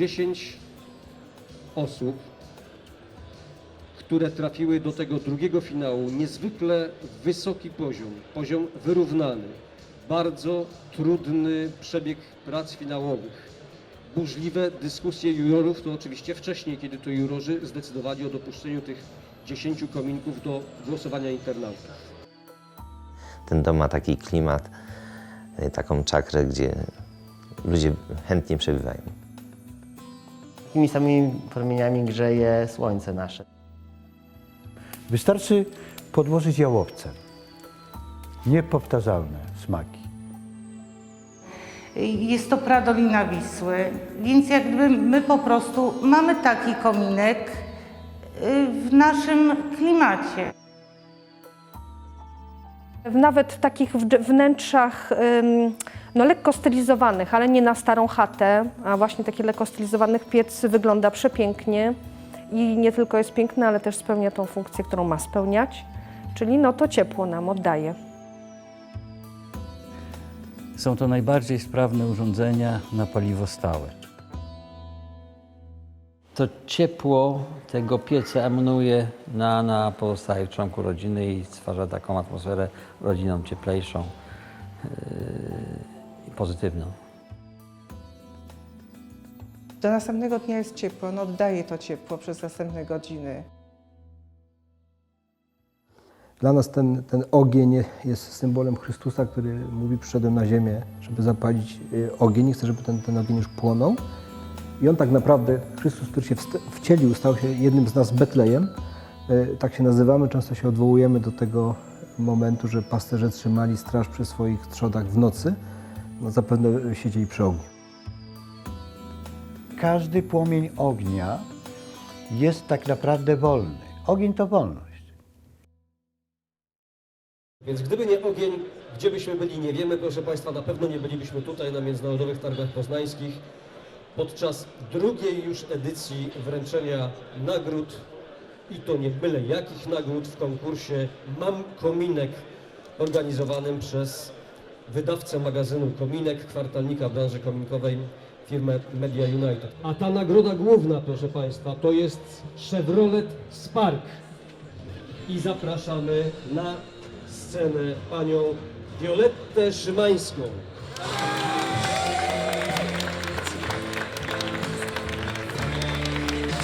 10 osób, które trafiły do tego drugiego finału. Niezwykle wysoki poziom, poziom wyrównany. Bardzo trudny przebieg prac finałowych. Burzliwe dyskusje jurorów to oczywiście wcześniej, kiedy to jurorzy zdecydowali o dopuszczeniu tych 10 kominków do głosowania internautów. Ten dom ma taki klimat, y, taką czakrę, gdzie ludzie chętnie przebywają. Tymi samymi promieniami grzeje słońce nasze. Wystarczy podłożyć jałowce. Niepowtarzalne smaki. Jest to Pradolina Wisły, więc jakby my po prostu mamy taki kominek y, w naszym klimacie. Nawet w takich wnętrzach ym, no, lekko stylizowanych, ale nie na starą chatę, a właśnie taki lekko stylizowanych piec wygląda przepięknie i nie tylko jest piękny, ale też spełnia tą funkcję, którą ma spełniać, czyli no to ciepło nam oddaje. Są to najbardziej sprawne urządzenia na paliwo stałe. to ciepło tego pieca emanuje na, na pozostałych członków rodziny i stwarza taką atmosferę rodziną cieplejszą pozytywną. Do następnego dnia jest ciepło, on oddaje to ciepło przez następne godziny. Dla nas ten, ten ogień jest symbolem Chrystusa, który mówi, przyszedłem na ziemię, żeby zapalić y, ogień i chcę, żeby ten, ten ogień już płonął. I on tak naprawdę, Chrystus, który się wcielił, stał się jednym z nas Betlejem. Y, Tak się nazywamy, często się odwołujemy do tego momentu, że pasterze trzymali straż przy swoich trzodach w nocy. No zapewne siedzieli przy ogniu. Każdy płomień ognia jest tak naprawdę wolny. Ogień to wolność. Więc gdyby nie ogień, gdzie byśmy byli, nie wiemy. Proszę Państwa, na pewno nie bylibyśmy tutaj na Międzynarodowych Targach Poznańskich podczas drugiej już edycji wręczenia nagród i to nie byle jakich nagród w konkursie Mam Kominek organizowanym przez wydawcę magazynu Kominek, kwartalnika branży kominkowej firmę Media United. A ta nagroda główna, proszę Państwa, to jest Chevrolet Spark i zapraszamy na scenę panią Violettę Szymańską.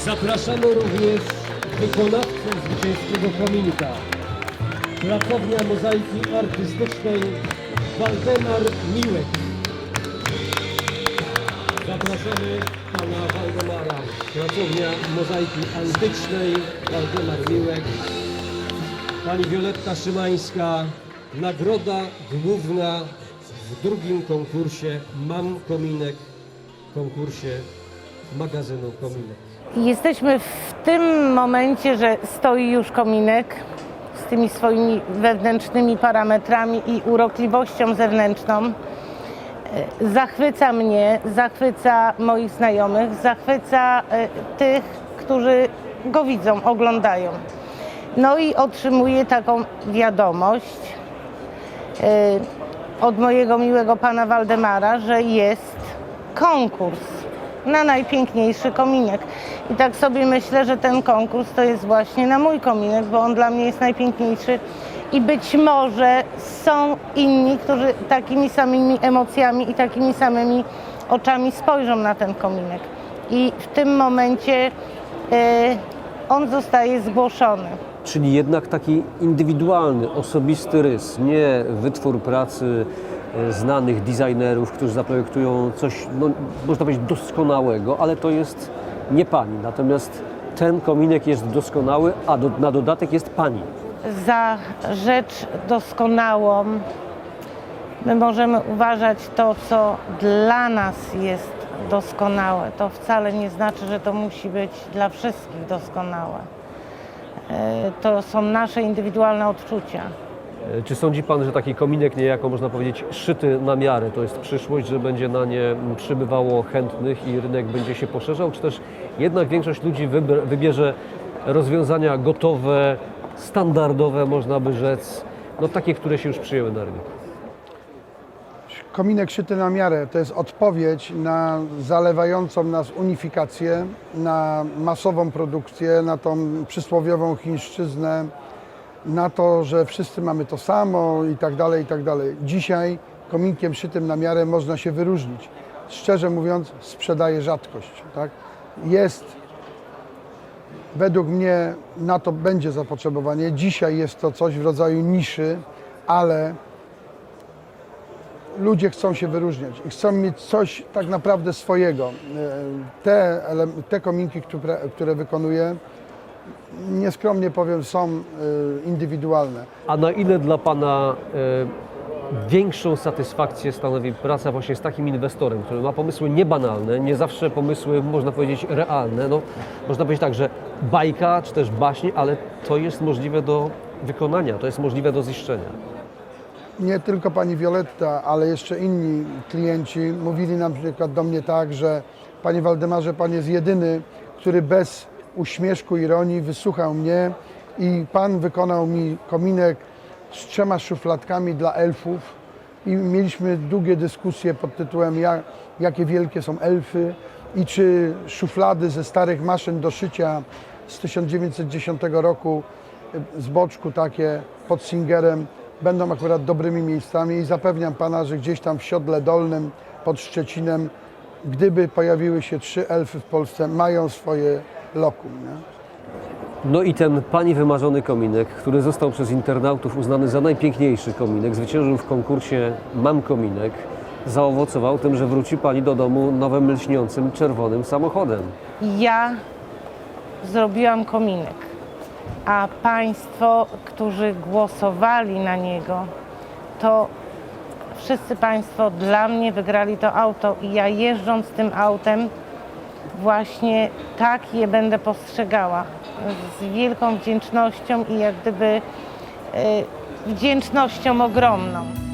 Zapraszamy również wykonawców zwycięskiego kominka. Pracownia mozaiki artystycznej Waldemar Miłek. Zapraszamy pana Waldemara. Pracownia mozaiki antycznej Waldemar Miłek. Pani Wioletta Szymańska, nagroda główna w drugim konkursie Mam Kominek, konkursie magazynu Kominek. Jesteśmy w tym momencie, że stoi już kominek tymi swoimi wewnętrznymi parametrami i urokliwością zewnętrzną. E, Zachwyca mnie, zachwyca moich znajomych, zachwyca e, tych, którzy go widzą, oglądają. No i otrzymuję taką wiadomość e, od mojego miłego pana Waldemara, że jest konkurs na najpiękniejszy kominek. I tak sobie myślę, że ten konkurs to jest właśnie na mój kominek, bo on dla mnie jest najpiękniejszy. I być może są inni, którzy takimi samymi emocjami i takimi samymi oczami spojrzą na ten kominek. I w tym momencie e, on zostaje zgłoszony. Czyli jednak taki indywidualny, osobisty rys, nie wytwór pracy e, znanych designerów, którzy zaprojektują coś, no, można powiedzieć, doskonałego, ale to jest nie pani. Natomiast ten kominek jest doskonały, a do, na dodatek jest pani. za rzecz doskonałą my możemy uważać to, co dla nas jest doskonałe. To wcale nie znaczy, że to musi być dla wszystkich doskonałe. E, To są nasze indywidualne odczucia. E, Czy sądzi pan, że taki kominek niejako, można powiedzieć, szyty na miarę, to jest przyszłość, że będzie na nie przybywało chętnych i rynek będzie się poszerzał, czy też jednak większość ludzi wybierze rozwiązania gotowe, standardowe, można by rzec, no takie, które się już przyjęły na rynek? Kominek szyty na miarę to jest odpowiedź na zalewającą nas unifikację, na masową produkcję, na tą przysłowiową chińszczyznę, na to, że wszyscy mamy to samo i tak dalej, i tak dalej. Dzisiaj kominkiem szytym na miarę można się wyróżnić. Szczerze mówiąc, sprzedaje rzadkość. Tak? Jest, według mnie na to będzie zapotrzebowanie. Dzisiaj jest to coś w rodzaju niszy, ale ludzie chcą się wyróżniać i chcą mieć coś tak naprawdę swojego. E, Te, te kominki, które, które wykonuję, nieskromnie powiem, są e, indywidualne. A na ile dla Pana e, większą satysfakcję stanowi praca właśnie z takim inwestorem, który ma pomysły niebanalne, nie zawsze pomysły, można powiedzieć, realne. No, można powiedzieć tak, że bajka czy też baśnie, ale to jest możliwe do wykonania, to jest możliwe do ziszczenia. Nie tylko pani Violetta, ale jeszcze inni klienci mówili na przykład do mnie tak, że panie Waldemarze, pan jest jedyny, który bez uśmieszku, ironii wysłuchał mnie i pan wykonał mi kominek z trzema szufladkami dla elfów i mieliśmy długie dyskusje pod tytułem jak, jakie wielkie są elfy i czy szuflady ze starych maszyn do szycia z 1910 roku z boczku takie pod Singerem będą akurat dobrymi miejscami i zapewniam Pana, że gdzieś tam w Siodle Dolnym pod Szczecinem, gdyby pojawiły się trzy elfy w Polsce, mają swoje lokum. Nie? No i ten Pani wymarzony kominek, który został przez internautów uznany za najpiękniejszy kominek, zwyciężył w konkursie Mam Kominek, zaowocował tym, że wróci Pani do domu nowym lśniącym czerwonym samochodem. Ja zrobiłam kominek, a Państwo, którzy głosowali na niego, to wszyscy Państwo dla mnie wygrali to auto i ja jeżdżąc tym autem właśnie tak je będę postrzegała. Z wielką wdzięcznością i jak gdyby e, wdzięcznością ogromną.